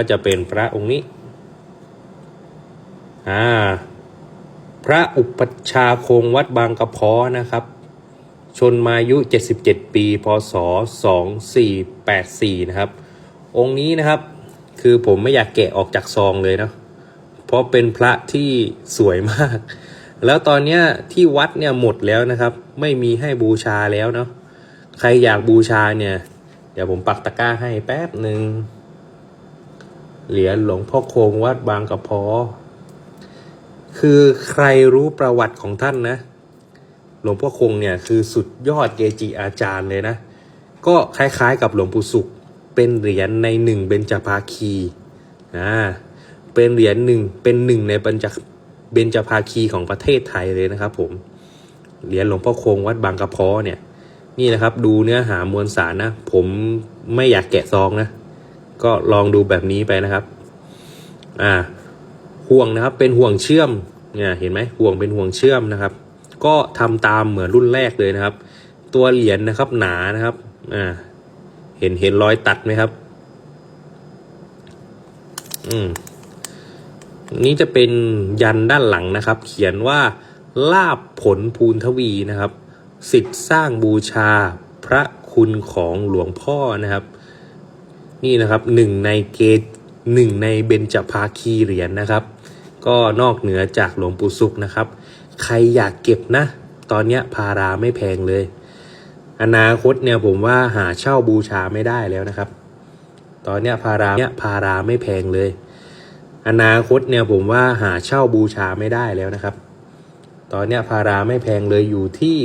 ก็จะเป็นพระองค์นี้ อ่า พระอุปัชาคงวัดบางกระเพาะนะครับ ชนมายุ 77 ปี พศ 2484 นะครับ องค์นี้นะครับ คือผมไม่อยากแกะออกจากซองเลยเนาะ เพราะเป็นพระที่สวยมาก แล้วตอนเนี้ยที่วัดเนี่ยหมดแล้วนะครับ ไม่มีให้บูชาแล้วเนาะ ใครอยากบูชาเนี่ย เดี๋ยวผมปักตะกร้าให้แป๊บหนึ่ง เหรียญหลวงพ่อคงวัดบางกระเพาะคือใครรู้ประวัติของท่านนะ หลวงพ่อคงเนี่ยคือสุดยอดเกจิอาจารย์เลยนะ ก็คล้ายๆกับหลวงปู่สุข เป็นเหรียญในหนึ่งเบญจภาคีนะเป็นเหรียญหนึ่งเป็นหนึ่งในเบญจเบญจภาคีของประเทศไทยเลยนะครับผมเหรียญหลวงพ่อคงวัดบางกระเพาะเนี่ยนี่นะครับดูเนื้อหามวลสารนะ ผมไม่อยากแกะซองนะ ก็ลองดูแบบนี้ไปนะครับ อ่า ห่วงนะครับเป็นห่วงเชื่อมเนี่ยเห็นไหมห่วงเป็นห่วงเชื่อมนะครับ ก็ทำตามเหมือนรุ่นแรกเลยนะครับ ตัวเหรียญนะครับหนานะครับอ่าเห็นเห็นรอยตัดไหมครับ อืมนี่จะเป็นยันด้านหลังนะครับ เขียนว่าลาบผลภูนทวีนะครับ สิทธิ์สร้างบูชาพระคุณของหลวงพ่อนะครับ นี่นะครับหนึ่งในเกตหนึ่งในเบญจภาคีเหรียญนะครับ ก็นอกเหนือจากหลวงปู่สุขนะครับ ใครอยากเก็บนะ ตอนนี้พาราไม่แพงเลย อนาคตเนี่ยผมว่าหาเช่าบูชาไม่ได้แล้วนะครับ ตอนนี้พาราเนี่ยพาราไม่แพงเลย อนาคตเนี่ยผมว่าหาเช่าบูชาไม่ได้แล้วนะครับ ตอนนี้พาราไม่แพงเลยอยู่ที่